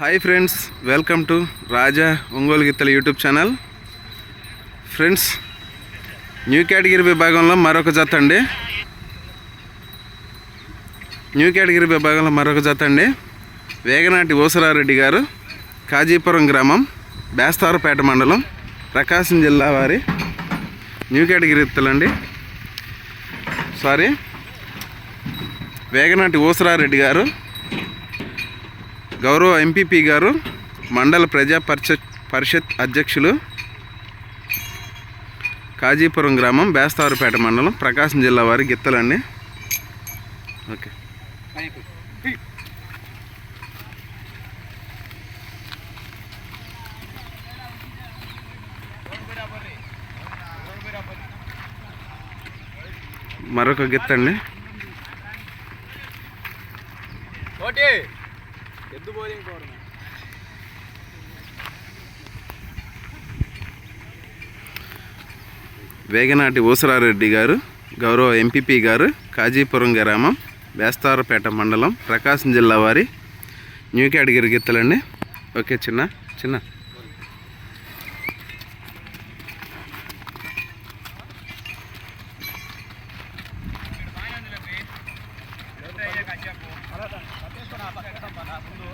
Hi friends welcome to Raja Ongole గిత్తల YouTube channel friends new category విభాగంలో మరొక జత అండి. న్యూ కేటగిరీ విభాగంలో మరొక జత అండి. వేగనాటి ఓసరారెడ్డి గారు కాజీపురం గ్రామం బేస్తారపేట మండలం ప్రకాశం జిల్లా వారి న్యూ కేటగిరీ ఎత్తులండి. సారీ వేగనాటి ఓసరారెడ్డి గారు గౌరవ ఎంపీపీ గారు మండల ప్రజా పరిషత్ పరిషత్ అధ్యక్షులు కాజీపురం గ్రామం బేస్తారుపేట మండలం ప్రకాశం జిల్లా వారి గిత్తలండి. ఓకే. మరొక గిత్తండి. కోటి వేగనాటి ఊసరారెడ్డి గారు గౌరవ ఎంపీపీ గారు కాజీపురం గ్రామం బేస్తారపేట మండలం ప్రకాశం జిల్లా వారి న్యూ కేటగిరి గిత్తలండి ఓకే చిన్న చిన్న. చెప్తాను ఆ పక్క ముందు